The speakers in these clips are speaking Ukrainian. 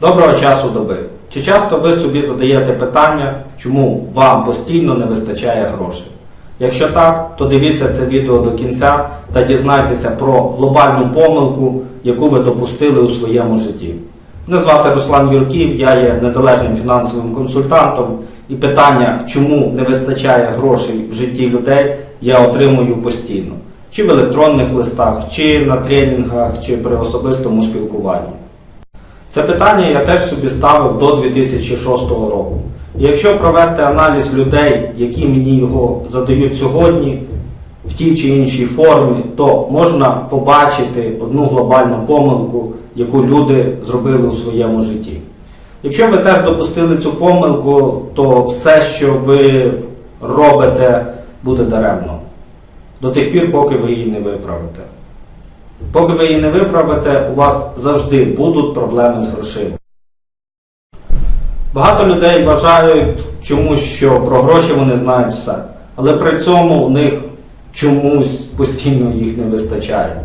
Доброго часу доби. Чи часто ви собі задаєте питання, чому вам постійно не вистачає грошей? Якщо так, то дивіться це відео до кінця та дізнайтеся про глобальну помилку, яку ви допустили у своєму житті. Мене звати Руслан Юрків, я є незалежним фінансовим консультантом, і питання, чому не вистачає грошей в житті людей, я отримую постійно. Чи в електронних листах, чи на тренінгах, чи при особистому спілкуванні. Це питання я теж собі ставив до 2006 року. І якщо провести аналіз людей, які мені його задають сьогодні, в тій чи іншій формі, то можна побачити одну глобальну помилку, яку люди зробили у своєму житті. Якщо ви теж допустили цю помилку, то все, що ви робите, буде даремно. До тих пір, поки ви її не виправите. Поки ви її не виправите, у вас завжди будуть проблеми з грошима. Багато людей вважають чомусь, що про гроші вони знають все. Але при цьому у них чомусь постійно їх не вистачає.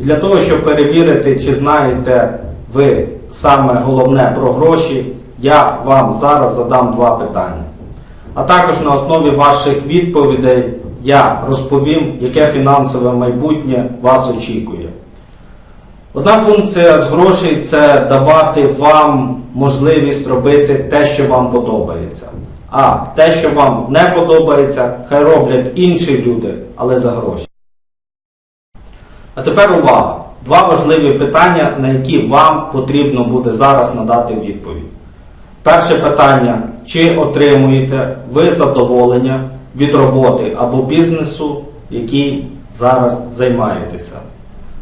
І для того, щоб перевірити, чи знаєте ви саме головне про гроші, я вам зараз задам два питання. А також на основі ваших відповідей я розповім, яке фінансове майбутнє вас очікує. Одна функція з грошей це давати вам можливість робити те, що вам подобається. А те, що вам не подобається, хай роблять інші люди, але за гроші. А тепер увага! Два важливі питання, на які вам потрібно буде зараз надати відповідь. Перше питання: чи отримуєте ви задоволення від роботи або бізнесу, яким зараз займаєтеся?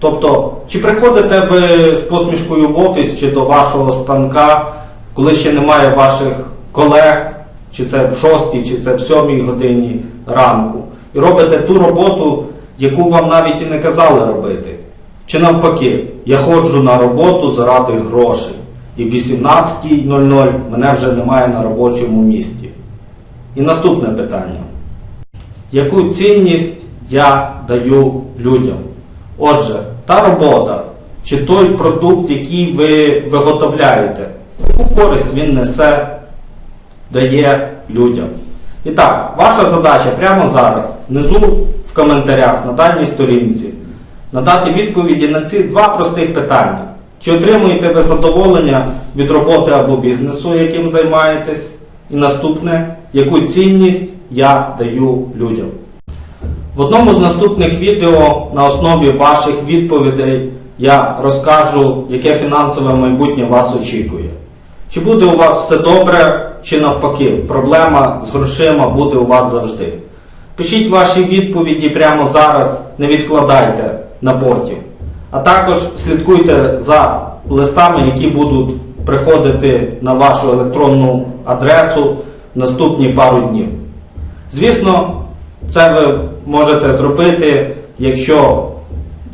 Тобто, чи приходите ви з посмішкою в офіс чи до вашого станка, коли ще немає ваших колег, чи це в 6, чи це в 7 годині ранку, і робите ту роботу, яку вам навіть і не казали робити? Чи навпаки, я ходжу на роботу заради грошей, і в 18.00 мене вже немає на робочому місці. І наступне питання. Яку цінність я даю людям? Отже, та робота чи той продукт, який ви виготовляєте, яку користь він несе, дає людям. І так, ваша задача прямо зараз, внизу в коментарях на даній сторінці, надати відповіді на ці два простих питання. Чи отримуєте ви задоволення від роботи або бізнесу, яким займаєтесь? І наступне, яку цінність я даю людям? В одному з наступних відео на основі ваших відповідей я розкажу, яке фінансове майбутнє вас очікує. Чи буде у вас все добре, чи навпаки, проблема з грошима буде у вас завжди. Пишіть ваші відповіді прямо зараз, не відкладайте на потім. А також слідкуйте за листами, які будуть приходити на вашу електронну адресу наступні пару днів. Звісно, це ви можете зробити, якщо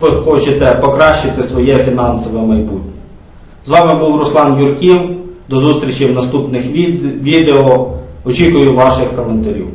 ви хочете покращити своє фінансове майбутнє. З вами був Руслан Юрків. До зустрічі в наступних відео. Очікую ваших коментарів.